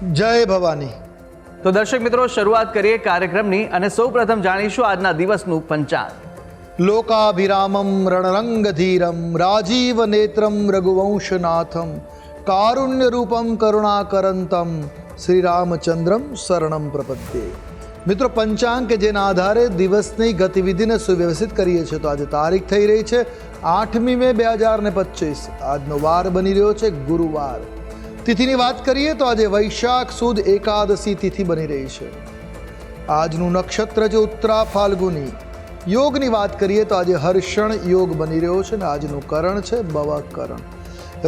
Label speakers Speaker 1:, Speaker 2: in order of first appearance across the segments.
Speaker 1: જય ભવાની.
Speaker 2: તો દર્શક મિત્રો શરૂઆત કરીએ કાર્યક્રમની અને સૌપ્રથમ જાણીશું આજના દિવસનું પંચાંગ.
Speaker 1: લોકાભિરામમ રણરંગધીરમ રાજીવ નેત્રમ રઘુવંશનાથમ કારુણ્ય રૂપમ કરુણાકરંતમ શ્રી રામચંદ્રમ શરણમ પ્રપદ્યે મિત્રો પંચાંગ કે જેના આધારે દિવસની ગતિવિધિને સુવ્યવસ્થિત કરીએ છીએ તો આજે તારીખ થઈ રહી છે આઠમી મે બે હજાર ને પચીસ. આજનો વાર બની રહ્યો છે ગુરુવાર. તિથિની વાત કરીએ તો આજે વૈશાખ સુદ એકાદશી તિથિ બની રહી છે. આજનું નક્ષત્ર છે ઉત્તરા ફાલ્ગુની યોગની વાત કરીએ તો આજે હર્ષણ યોગ બની રહ્યો છે ને આજનું કરણ છે બવકરણ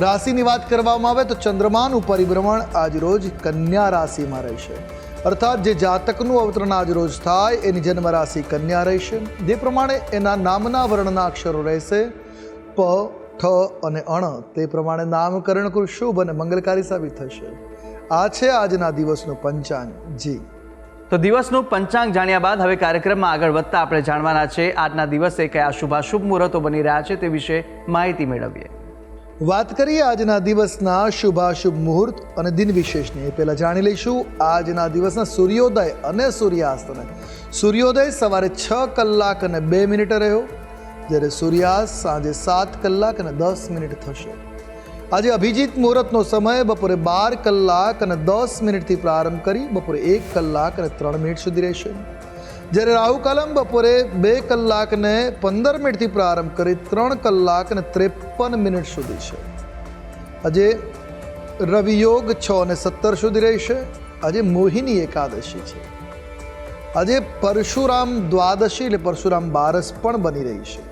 Speaker 1: રાશિની વાત કરવામાં આવે તો ચંદ્રમાનું પરિભ્રમણ આજ રોજ કન્યા રાશિમાં રહેશે. અર્થાત જે જાતકનું અવતરણ આજ રોજ થાય એની જન્મ રાશિ કન્યા રહેશે. જે પ્રમાણે એના નામના વર્ણના અક્ષરો રહેશે પ ઠ અને અણ તે પ્રમાણે નામકરણ કરું શુભ અને મંગલકારી સાબિત થશે. આ છે આજના દિવસનું પંચાંગ. જી.
Speaker 2: તો દિવસનું પંચાંગ જાણ્યા બાદ હવે કાર્યક્રમમાં આગળ વધતા આપણે જાણવાના છે આજના દિવસે કયા શુભાશુભ મુહૂર્તો બની રહ્યા છે તે વિશે માહિતી મેળવીએ.
Speaker 1: વાત કરીએ આજના દિવસના શુભાશુભ મુહૂર્ત અને દિન વિશેષની. એ પહેલાં જાણી લઈશું આજના દિવસના સૂર્યોદય અને સૂર્યાસ્તને. સૂર્યોદય સવારે છ કલાક અને બે મિનિટે રહ્યો. જ્યારે સૂર્યાસ્ત સાંજે સાત કલાક અને દસ મિનિટ થશે. આજે અભિજીત મુહૂર્તનો સમય બપોરે બાર કલાક અને દસ મિનિટથી પ્રારંભ કરી બપોરે એક કલાક અને ત્રણ મિનિટ સુધી રહેશે. જ્યારે રાહુ કાલમ બપોરે બે કલાકને પંદર મિનિટથી પ્રારંભ કરી ત્રણ કલાક અને ત્રેપન મિનિટ સુધી છે. આજે રવિયોગ છ અને સત્તર સુધી રહેશે. આજે મોહિની એકાદશી છે. આજે પરશુરામ દ્વાદશી એટલે પરશુરામ બારસ પણ બની રહી છે.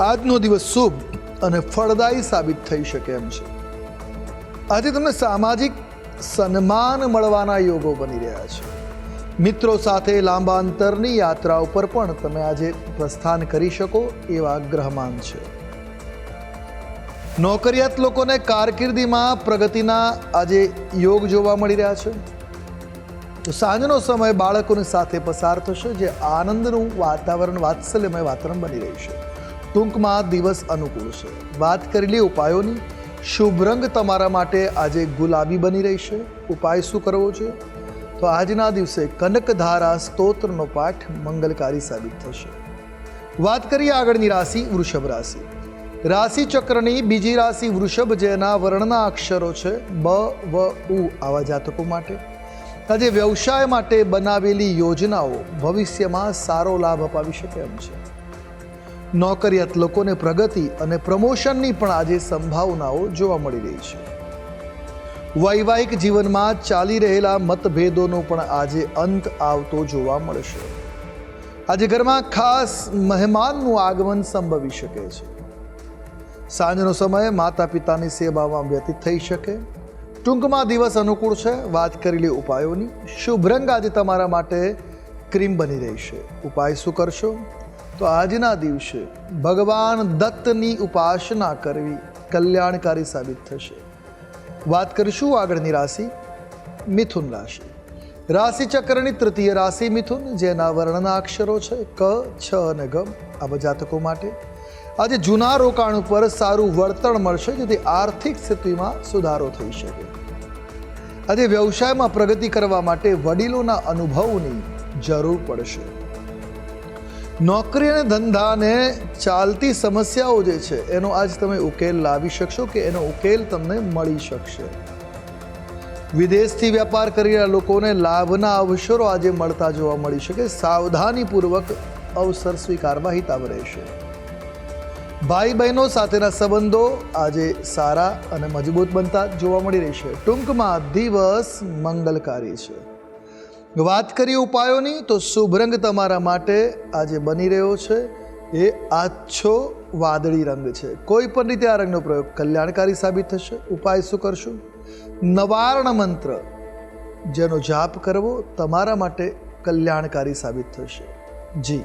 Speaker 1: આજનો દિવસ શુભ અને ફળદાયી સાબિત થઈ શકે એમ છે. આજે તમને સામાજિક સન્માન મળવાના યોગો બની રહ્યા છે. મિત્રો સાથે લાંબા અંતરની યાત્રા ઉપર પણ તમે આજે પ્રસ્થાન કરી શકો એવા ગ્રહમાન છે. નોકરિયાત લોકોને કારકિર્દીમાં પ્રગતિના આજે યોગ જોવા મળી રહ્યા છે. તો સાંજનો સમય બાળકોની સાથે પસાર થશે, જે આનંદનું વાતાવરણ, વાત્સલ્યમય વાતાવરણ બની રહ્યું છે. ટૂંકમાં દિવસ અનુકૂળ છે. વાત કરેલી ઉપાયોની, શુભ રંગ તમારા માટે આજે ગુલાબી બની રહેશે. ઉપાય શું કરવો છે? તો આજના દિવસે કનકધારા સ્તોત્રનો પાઠ મંગલકારી સાબિત થશે. વાત કરીએ આગળની રાશિ વૃષભ રાશિ. રાશિ ચક્રની બીજી રાશિ વૃષભ, જેના વર્ણના અક્ષરો છે બ, વ, ઉ આવા જાતકો માટે. આજે વ્યવસાય માટે બનાવેલી યોજનાઓ ભવિષ્યમાં સારો લાભ અપાવી શકે એમ છે. નોકરિયાત લોકોને પ્રગતિ અને પ્રમોશનની પણ આજે સંભાવનાઓ જોવા મળી રહી છે. વૈવાહિક જીવનમાં ચાલી રહેલા મતભેદોનો પણ આજે અંત આવતો જોવા મળશે. આજે ઘરમાં ખાસ મહેમાનનું આગમન સંભવી શકે છે. સાંજનો સમય માતા પિતાની સેવામાં વ્યતીત થઈ શકે. ટૂંકમાં દિવસ અનુકૂળ છે. વાત કરેલી ઉપાયોની. શુભ રંગ આજે તમારા માટે ક્રીમ બની રહેશે. ઉપાય શું કરશો? તો આજના દિવસે ભગવાન દત્તની ઉપાસના કરવી કલ્યાણકારી સાબિત થશે. વાત કરીશું આગળની રાશિ, મિથુન રાશિ. રાશિ ચક્રની તૃતીય રાશિ મિથુન, જેના વર્ણના અક્ષરો છે ક, છ અને ગમ. આવા જાતકો માટે આજે જૂના રોકાણ ઉપર સારું વળતર મળશે, જેથી આર્થિક સ્થિતિમાં સુધારો થઈ શકે. આજે વ્યવસાયમાં પ્રગતિ કરવા માટે વડીલોના અનુભવની જરૂર પડશે. નોકરી અને ધંધાને ચાલતી સમસ્યાઓ જે છે, એનો આજ તમે ઉકેલ લાવી શકશો કે એનો ઉકેલ તમને મળી શકશે. વિદેશથી વ્યાપાર કરી રહ્યા લોકોને લાભના અવસરો આજે મળતા જોવા મળી શકે. સાવધાનીપૂર્વક અવસર સ્વીકારવા હિતાવ રહેશે. ભાઈ બહેનો સાથેના સંબંધો આજે સારા અને મજબૂત બનતા જોવા મળી રહેશે ટૂંકમાં દિવસ મંગલકારી છે. વાત કરીએ ઉપાયોની, તો શુભ રંગ તમારા માટે આજે બની રહ્યો છે. એ આછો વાદળી રંગ છે. કોઈ પણ રીતે આ રંગનો પ્રયોગ કલ્યાણકારી સાબિત થશે. ઉપાય શું કરશું? નવાર્ણ મંત્ર જેનો જાપ કરવો તમારા માટે કલ્યાણકારી સાબિત થશે. જી.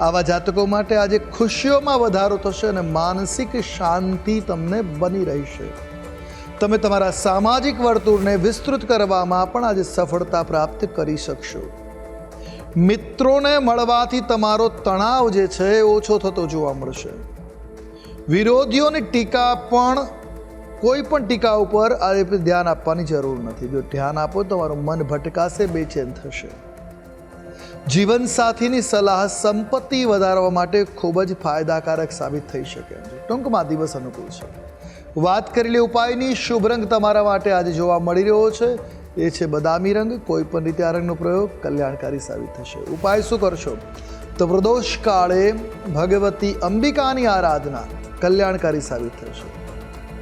Speaker 1: આવા જાતકો માટે આજે ખુશીઓમાં વધારો થશે અને માનસિક શાંતિ તમને બની રહેશે. તમે તમારા સામાજિક વર્તુળને વિસ્તૃત કરવામાં પણ આજે સફળતા પ્રાપ્ત કરી શકશો. મિત્રોને મળવાથી તમારો તણાવ જે છે એ ઓછો થતો જોવા મળશે. વિરોધીઓની ટીકા પણ, કોઈ પણ ટીકા ઉપર આ ધ્યાન આપવાની જરૂર નથી. જો ધ્યાન આપો તમારું મન ભટકાશે, બેચેન થશે. જીવન સાથીની સલાહ સંપત્તિ વધારવા માટે ખૂબ જ ફાયદાકારક સાબિત થઈ શકે. ટૂંકમાં દિવસ અનુકૂળ છે. વાત કરેલી ઉપાયની શુભ રંગ તમારા માટે આજે જોવા મળી રહ્યો છે. એ છે બદામી રંગ. કોઈ પણ રીતે આ રંગનો પ્રયોગ કલ્યાણકારી સાબિત થશે. ઉપાય શું કરશો? તો પ્રદોષ કાળે ભગવતી અંબિકાની આરાધના કલ્યાણકારી સાબિત થશે.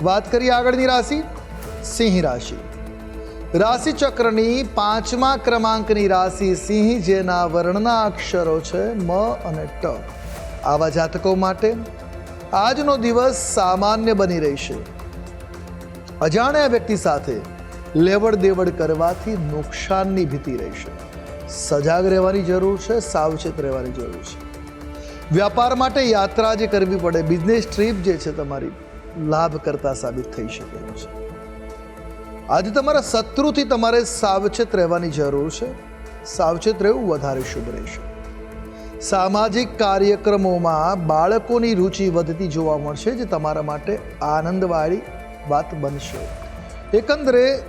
Speaker 1: વાત કરીએ આગળની રાશિ. સિંહ રાશિ. રાશિ ચક્રની પાંચમા ક્રમાંકની રાશિ સિંહ, જેના વર્ણના અક્ષરો છે મ અને ટ. આવા જાતકો માટે આજનો દિવસ સામાન્ય બની રહેશે. અજાણ્યા વ્યક્તિ સાથે લેવડ દેવડ કરવાથી નુકસાનની ભીતિ રહેશે. સજાગ રહેવાની જરૂર છે, સાવચેત રહેવાની જરૂર છે. વ્યાપાર માટે યાત્રા જે કરવી પડે બિઝનેસ ટ્રીપ જે છે, તમારી લાભ કરતા સાબિત થઈ શકે છે. આજે તમારા શત્રુથી તમારે સાવચેત રહેવાની જરૂર છે. સાવચેત રહેવું વધારે શુભ રહેશે. સામાજિક કાર્યક્રમોમાં બાળકોની રુચિ વધતી જોવા મળશે, જે તમારા માટે આનંદવાળી વાત બનશે. એકંદરે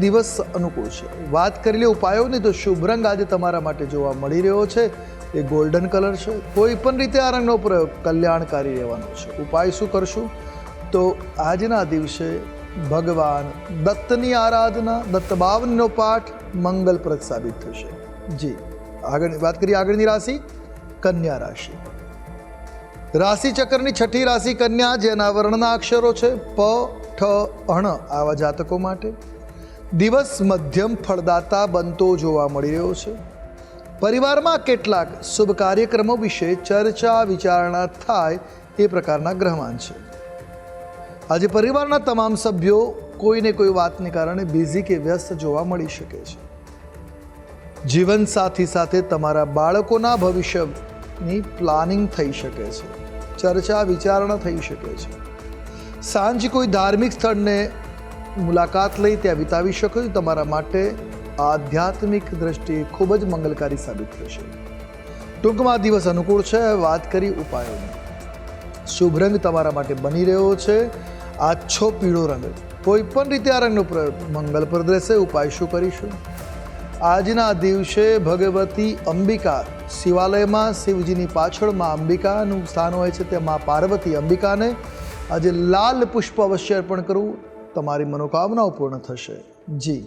Speaker 1: દિવસ અનુકૂળ છે. વાત કરી લે ઉપાયોની તો શુભ રંગ આજે તમારા માટે જોવા મળી રહ્યો છે. એ ગોલ્ડન કલર છે. કોઈ પણ રીતે આ રંગનો પ્રયોગ કલ્યાણકારી રહેવાનો છે. ઉપાય શું કરશું? તો આજના દિવસે ભગવાન દત્તની આરાધના, દત્ત બાવનનો પાઠ મંગલપ્રદ સાબિત થશે. જી, આગળ વાત કરીએ આગળની રાશિ, કન્યા રાશિ. રાશિ ચક્રની છઠ્ઠી રાશિ કન્યા, જેના વર્ણના અક્ષરો છે પ, ઠ, અણ, આવા જાતકો માટે. દિવસ મધ્યમ ફળદાતા બનતો જોવા મળી રહ્યો છે. પરિવારમાં કેટલાક શુભ કાર્યક્રમો વિશે ચર્ચા વિચારણા થાય એ પ્રકારના ગ્રહમાન છે. આજે પરિવારના તમામ સભ્યો કોઈને કોઈ વાતને કારણે બિઝી કે વ્યસ્ત જોવા મળી શકે છે. જીવન સાથી સાથે તમારા બાળકોના ભવિષ્યની પ્લાનિંગ થઈ શકે છે. ચર્ચા, વિચારણા થઈ શકે છે. સાંજ કોઈ ધાર્મિક સ્થળને મુલાકાત લઈ ત્યાં વિતાવી શકો છો. તમારા માટે આધ્યાત્મિક દ્રષ્ટિએ ખૂબ જ મંગલકારી સાબિત થશે. ટૂંકમાં દિવસ અનુકૂળ છે. વાત કરી ઉપાયોની. શુભ રંગ તમારા માટે બની રહ્યો છે. આછો પીળો રંગ. કોઈ પણ રીતે આ રંગનો પ્રયોગ મંગલપ્રદ રહેશે ઉપાય શું કરીશું? આજના દિવસે ભગવતી અંબિકા શિવાલયમાં શિવજીની પાછળમાં અંબિકાનું સ્થાન હોય છે, તેમાં પાર્વતી અંબિકાને આજે લાલ પુષ્પ અવશ્ય અર્પણ કરવું તમારી મનોકામનાઓ પૂર્ણ થશે. જી.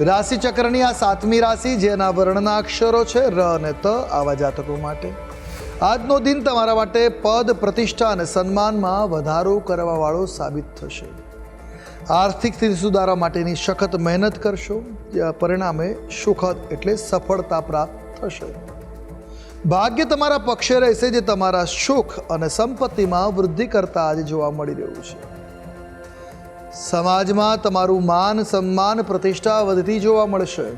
Speaker 1: રાશિ ચક્રની આ સાતમી રાશિ, જેના વર્ણના અક્ષરો છે ર અને ત, આવા જાતકો માટે. આજનો દિન તમારા માટે પદ, પ્રતિષ્ઠા અને સન્માનમાં વધારો કરવાવાળો સાબિત થશે. આર્થિક સ્થિતિ સુધારવા માટેની સખત મહેનત કરશો પરિણામે સુખદ એટલે સફળતા પ્રાપ્ત થશે. ભાગ્ય તમારા પક્ષે રહેશે, જે તમારા સુખ અને સંપત્તિમાં વૃદ્ધિ કરતા આજે જોવા મળી રહ્યું છે. સમાજમાં તમારું માન, સન્માન, પ્રતિષ્ઠા વધતી જોવા મળશે.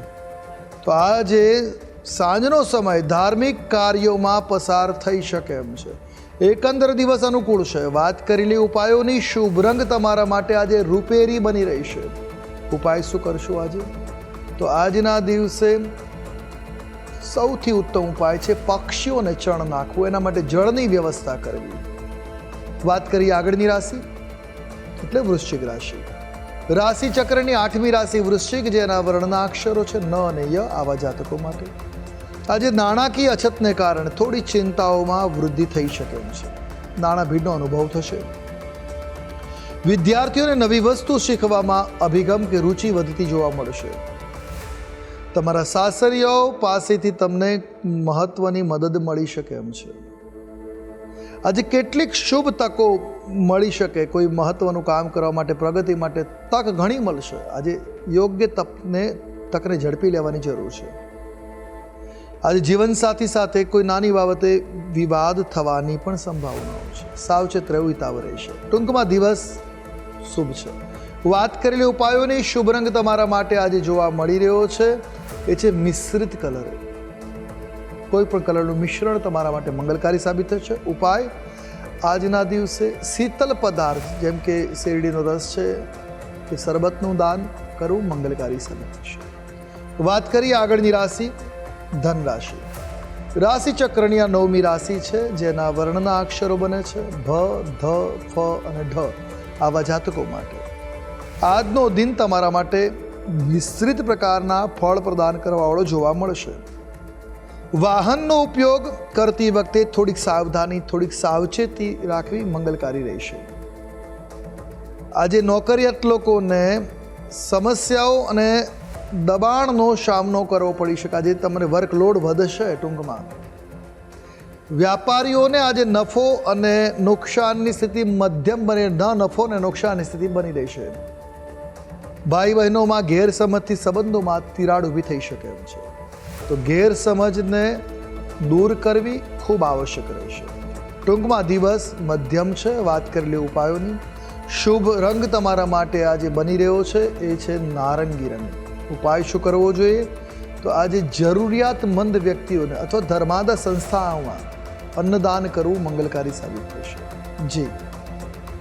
Speaker 1: તો આજે સાંજનો સમય ધાર્મિક કાર્યોમાં પસાર થઈ શકે એમ છે. એકંદર દિવસ અનુકૂળ છે. વાત કરેલી ઉપાયોની શુભ રંગ તમારા માટે આજે રૂપેરી બની રહી છે. ઉપાય શું કરશું આજે? તો આજના દિવસે સૌથી ઉત્તમ ઉપાય છે પક્ષીઓને ચણ નાખવું. એના માટે જળની વ્યવસ્થા કરવી. વાત કરીએ આગળની રાશિ. એટલે વૃશ્ચિક રાશિ. રાશિ ચક્રની આઠમી રાશિ વૃશ્ચિક, જેના વર્ણના અક્ષરો છે ન અને ય આવા જાતકો માટે. આજે નાણાકીય અછતને કારણે થોડી ચિંતાઓમાં વૃદ્ધિ થઈ શકે એમ છે. નાણાં ભીડનો અનુભવ થશે. વિદ્યાર્થીઓને નવી વસ્તુ શીખવામાં અભિગમ કે રુચિ વધતી જોવા મળશે. તમારા સાસરીઓ પાસેથી તમને મહત્વની મદદ મળી શકે એમ છે. આજે કેટલીક શુભ તકો મળી શકે, કોઈ મહત્વનું કામ કરવા માટે, પ્રગતિ માટે તક ઘણી મળશે. આજે યોગ્ય તકને તકને ઝડપી લેવાની જરૂર છે. આજે જીવનસાથી સાથે કોઈ નાની બાબતે વિવાદ થવાની પણ સંભાવનાઓ છે. સાવચેત રહેવું હિતાવ રહેશે. ટૂંકમાં દિવસ શુભ છે. વાત કરેલી ઉપાયોની શુભ રંગ તમારા માટે આજે જોવા મળી રહ્યો છે. એ છે મિશ્રિત કલર. કોઈ પણ કલરનું મિશ્રણ તમારા માટે મંગલકારી સાબિત થશે. ઉપાય, આજના દિવસે શીતલ પદાર્થ, જેમ કે શેરડીનો રસ છે, કે શરબતનું દાન કરવું મંગલકારી સાબિત થશે. વાત કરીએ આગળની રાશિ ધન રાશિ રાશિ ચક્રની આ નવમી રાશિ છે, જેના વર્ણના અક્ષરો બને છે, ભ, ધ, ફ અને ઢ, આવા જાતકો માટે. આજનો દિન તમારા માટે મિશ્રિત પ્રકારના ફળ પ્રદાન કરવાવાળો જોવા મળશે. વાહનનો ઉપયોગ કરતી વખતે થોડીક સાવધાની, થોડીક સાવચેતી રાખવી મંગલકારી રહેશે. આજે નોકરિયાત લોકોને સમસ્યાઓ અને દબાણનો સામનો કરવો પડી શકે. આજે તમને વર્કલોડ વધશે ટૂંકમાં. વ્યાપારીઓને આજે નફો અને નુકસાનની સ્થિતિ મધ્યમ બને, ન નફો અને નુકસાનની સ્થિતિ બની રહેશે. ભાઈ બહેનોમાં ગેરસમજથી સંબંધોમાં તિરાડ ઊભી થઈ શકે એમ છે. તો ગેરસમજને દૂર કરવી ખૂબ આવશ્યક રહેશે. ટૂંકમાં દિવસ મધ્યમ છે, વાત કરેલી ઉપાયોની. શુભ રંગ તમારા માટે આજે બની રહ્યો છે, એ છે નારંગી રંગ. ઉપાય શું કરવો જોઈએ? તો આજે જરૂરિયાતમંદ વ્યક્તિઓને અથવા ધર્માદા સંસ્થાઓમાં અન્નદાન કરવું મંગલકારી સાબિત થશે. જી.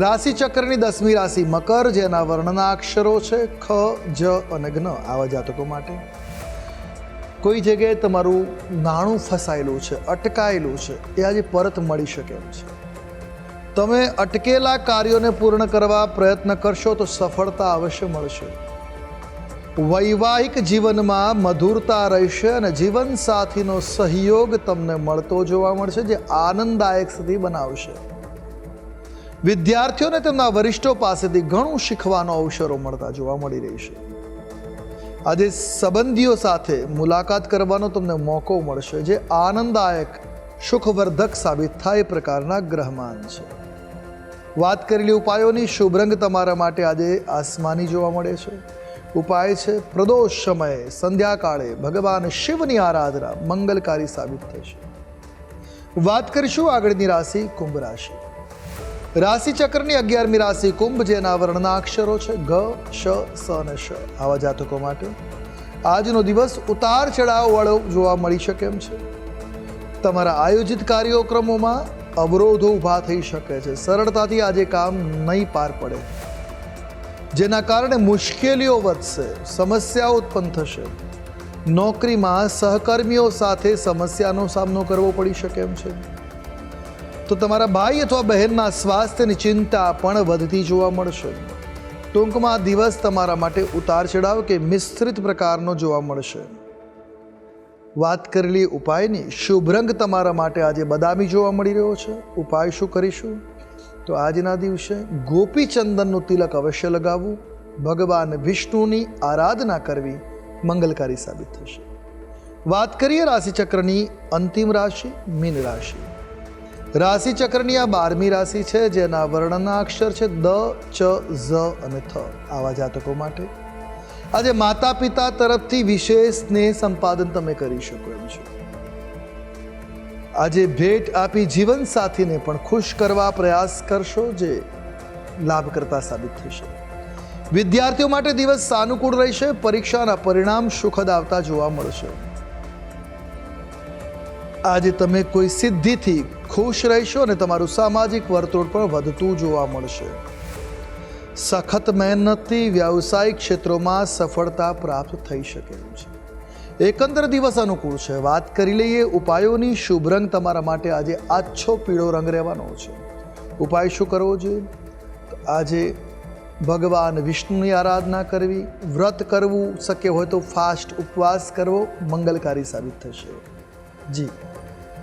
Speaker 1: રાશિ ચક્રની દસમી રાશિ મકર, જેના વર્ણના અક્ષરો છે ખ, જ અને જ્ઞ આવા જાતકો માટે કોઈ જગ્યાએ તમારું નાણું ફસાયેલું છે, અટકાયેલું છે, એ આજે પરત મળી શકે એમ છે. તમે અટકેલા કાર્યોને પૂર્ણ કરવા પ્રયત્ન કરશો તો સફળતા અવશ્ય મળશે. વૈવાહિક જીવનમાં મધુરતા રહેશે અને જીવનસાથીનો સહયોગ તમને મળતો જોવા મળશે, જે આનંદદાયક સ્થિતિ બનાવશે. વિદ્યાર્થીઓને તેમના વરિષ્ઠો પાસેથી ઘણું શીખવાનો અવસરો મળતા જોવા મળી રહેશે આજે સંબંધીઓ સાથે મુલાકાત કરવાનો તમને મોકો મળશે જે આનંદદાયક, સુખવર્ધક સાબિત થાય એ પ્રકારના ગ્રહમાન છે. વાત કરેલી ઉપાયોની શુભ રંગ તમારા માટે આજે આસમાની જોવા મળે છે. ઉપાય છે, પ્રદોષ સમયે, સંધ્યાકાળે ભગવાન શિવની આરાધના મંગલકારી સાબિત થશે. વાત કરીશું આગળની રાશિ, કુંભ રાશિ. રાશિ ચક્રની અગિયારમી રાશિ કુંભ, જેના વર્ણના અક્ષરો છે ગ શ, સ અને શ. આવા જાતકો માટે આજનો દિવસ ઉતાર ચઢાવવાળો જોવા મળી શકે એમ છે. તમારા આયોજિત કાર્યક્રમોમાં અવરોધો ઊભા થઈ શકે છે. સરળતાથી આજે કામ નહીં પાર પડે. જેના કારણે મુશ્કેલીઓ વધશે, સમસ્યાઓ ઉત્પન્ન થશે. નોકરીમાં સહકર્મીઓ સાથે સમસ્યાનો સામનો કરવો પડી શકે એમ છે. તો તમારા ભાઈ અથવા બહેનના સ્વાસ્થ્યની ચિંતા પણ વધતી જોવા મળશે. ટૂંકમાં દિવસ તમારા માટે ઉતાર ચઢાવ કે મિશ્રિત પ્રકારનો જોવા મળશે. વાત કરેલી ઉપાયની શુભ રંગ તમારા માટે આજે બદામી જોવા મળી રહ્યો છે. ઉપાય શું કરીશું? તો આજના દિવસે ગોપીચંદનનું તિલક અવશ્ય લગાવવું, ભગવાન વિષ્ણુની આરાધના કરવી મંગલકારી સાબિત થશે. વાત કરીએ રાશિચક્રની અંતિમ રાશિ, મીન રાશિ. રાશિચક્રની આ બારમી રાશિ છે, જેના વર્ણના અક્ષર છે દ, ચ, ઝ અને થ. આવા જાતકો માટે આજે માતા પિતા તરફથી વિશેષ સ્નેહ સંપાદન તમે કરી શકો એમ છો. આજે ભેટ આપી જીવન સાથીને પણ ખુશ કરવા પ્રયાસ કરશો, જે લાભકર્તા સાબિત થશે. વિદ્યાર્થીઓ માટે દિવસ સાનુકૂળ રહેશે, પરીક્ષાના પરિણામ સુખદ આવતા જોવા મળશે. આજે તમે કોઈ સિદ્ધિથી ખુશ રહેશો અને તમારું સામાજિક વર્તુળ પણ વધતું જોવા મળશે. સખત મહેનતથી વ્યવસાયિક ક્ષેત્રોમાં સફળતા પ્રાપ્ત થઈ શકે છે. એકંદર દિવસ અનુકૂળ છે. વાત કરી લઈએ ઉપાયોની. શુભ રંગ તમારા માટે આજે આછો પીળો રંગ રહેવાનો છે. ઉપાય શું કરવો જોઈએ? આજે ભગવાન વિષ્ણુની આરાધના કરવી, વ્રત કરવું શક્ય હોય તો ફાસ્ટ ઉપવાસ કરવો મંગલકારી સાબિત થશે. જી.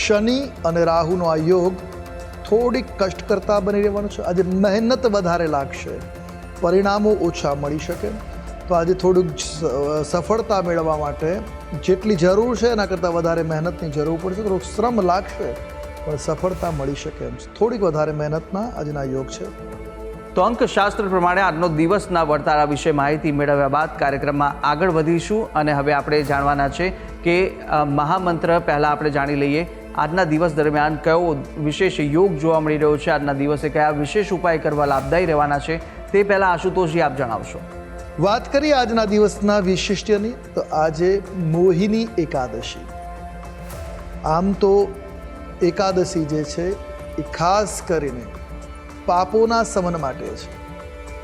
Speaker 1: શનિ અને રાહુનો આ યોગ થોડીક કષ્ટ કરતા બની રહેવાનો છે. આજે મહેનત વધારે લાગશે. પરિણામો ઓછા મળી શકે. તો આજે થોડુંક સફળતા મેળવવા માટે જેટલી જરૂર છે એના કરતાં વધારે મહેનતની જરૂર પડશે. થોડુંક શ્રમ લાગશે, પણ સફળતા મળી શકે એમ થોડીક વધારે મહેનતના આજના યોગ છે.
Speaker 2: તો અંકશાસ્ત્ર પ્રમાણે આજનો દિવસના વર્તારા વિશે માહિતી મેળવ્યા બાદ કાર્યક્રમમાં આગળ વધીશું. અને હવે આપણે જાણવાના છે કે મહામંત્ર પહેલાં આપણે જાણી લઈએ. આજના દિવસ દરમિયાન કયો વિશેષ યોગ જોવા મળી રહ્યો છે? આજના દિવસે કયા વિશેષ ઉપાય કરવા લાભદાયી રહેવાના છે? તે પહેલાં આશુતોષજી, આપ જણાવશો.
Speaker 1: વાત કરીએ આજના દિવસના વિશિષ્ટની તો આજે મોહિની એકાદશી. આમ તો એકાદશી જે છે, એ ખાસ કરીને પાપોના સમન માટે છે.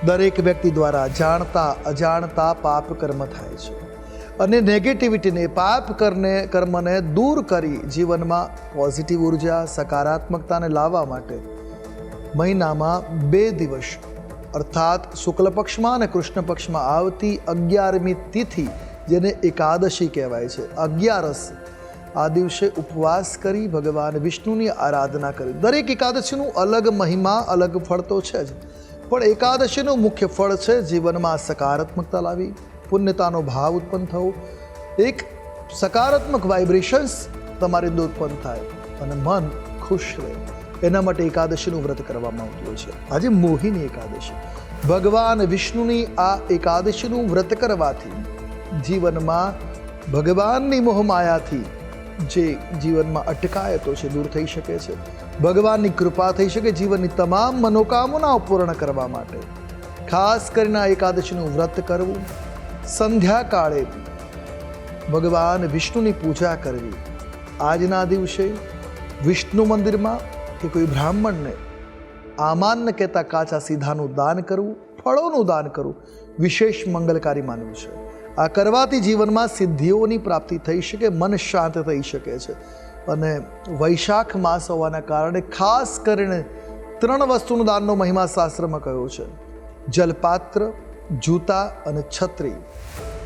Speaker 1: દરેક વ્યક્તિ દ્વારા જાણતા અજાણતા પાપ કર્મ થાય છે. અને નેગેટિવિટીને પાપ કરને, કર્મને દૂર કરી જીવનમાં પોઝિટિવ ઊર્જા સકારાત્મકતાને લાવવા માટે મહિનામાં બે દિવસ, અર્થાત શુક્લ પક્ષમાં અને કૃષ્ણ પક્ષમાં આવતી અગિયારમી તિથિ, જેને એકાદશી કહેવાય છે. અગિયારસ, આ દિવસે ઉપવાસ કરી ભગવાન વિષ્ણુની આરાધના કરી. દરેક એકાદશીનું અલગ મહિમા, અલગ ફળ તો છે જ, પણ એકાદશીનું મુખ્ય ફળ છે જીવનમાં સકારાત્મકતા લાવી પુણ્યતાનો ભાવ ઉત્પન્ન થવો, એક સકારાત્મક વાઇબ્રેશન્સ તમારી અંદર ઉત્પન્ન થાય અને મન ખુશ રહે. એના માટે એકાદશીનું વ્રત કરવામાં આવતું છે. આજે મોહિની એકાદશી. ભગવાન વિષ્ણુની આ એકાદશીનું વ્રત કરવાથી જીવનમાં ભગવાનની મોહમાયાથી જે જીવનમાં અટકાયતો છે, દૂર થઈ શકે છે, ભગવાનની કૃપા થઈ શકે જીવનની તમામ મનોકામનાઓ પૂર્ણ કરવા માટે. ખાસ કરીને આ એકાદશીનું વ્રત કરવું સંધ્યાકાળે ભગવાન વિષ્ણુની પૂજા કરવી. આજના દિવસે વિષ્ણુ મંદિરમાં કે કોઈ બ્રાહ્મણને આમાન કહેતા કાચા સીધાનું દાન કરવું, ફળોનું દાન કરવું વિશેષ મંગલકારી માનવું છે. આ કરવાથી જીવનમાં સિદ્ધિઓની પ્રાપ્તિ થઈ શકે, મન શાંત થઈ શકે છે. અને વૈશાખ માસ હોવાના કારણે ખાસ કરીને ત્રણ વસ્તુનું દાનનો મહિમા શાસ્ત્રમાં કહ્યો છે. જલપાત્ર જૂતા અને છત્રી.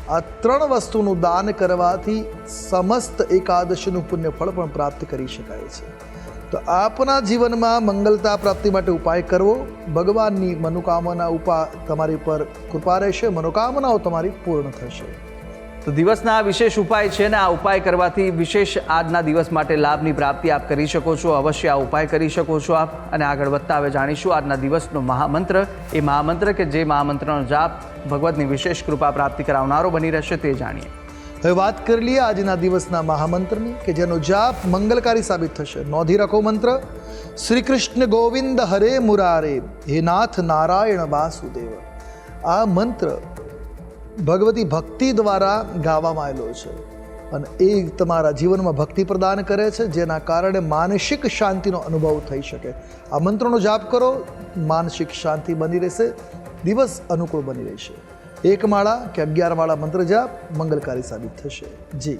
Speaker 1: આ ત્રણ વસ્તુનું દાન કરવાથી સમસ્ત એકાદશીનું પુણ્ય ફળ પણ પ્રાપ્ત કરી શકાય છે. તો આપના જીવનમાં મંગલતા પ્રાપ્તિ માટે ઉપાય કરવો, ભગવાનની મનોકામના ઉપા તમારી પર કૃપા રહેશે, મનોકામનાઓ તમારી પૂર્ણ થશે.
Speaker 2: તો દિવસના વિશેષ ઉપાય છે ને આ ઉપાય કરવાથી વિશેષ આજના દિવસ માટે લાભની પ્રાપ્તિ આપ કરી શકો છો. અવશ્ય આ ઉપાય કરી શકો છો આપ અને આગળ વધતા હવે જાણીશું આજના દિવસનો મહામંત્ર. એ મહામંત્ર કે જે મહામંત્રનો જાપ ભગવતની વિશેષ કૃપા પ્રાપ્તિ કરાવનારો બની રહેશે તે જાણીએ.
Speaker 1: હવે વાત કરી લઈએ આજના દિવસના મહામંત્રની કે જેનો જાપ મંગલકારી સાબિત થશે. નોંધી રાખો મંત્ર. શ્રી કૃષ્ણ ગોવિંદ હરે મુરારે, હે નાથ નારાયણ વાસુદેવ. આ મંત્ર ભગવતી ભક્તિ દ્વારા ગાવામાં આવેલો છે. અને એ તમારા જીવનમાં ભક્તિ પ્રદાન કરે છે, જેના કારણે માનસિક શાંતિનો અનુભવ થઈ શકે. આ મંત્રનો જાપ કરો, માનસિક શાંતિ બની રહેશે, દિવસ અનુકૂળ બની રહેશે. એક માળા કે અગિયાર માળા મંત્ર જાપ મંગલકારી સાબિત થશે. જી.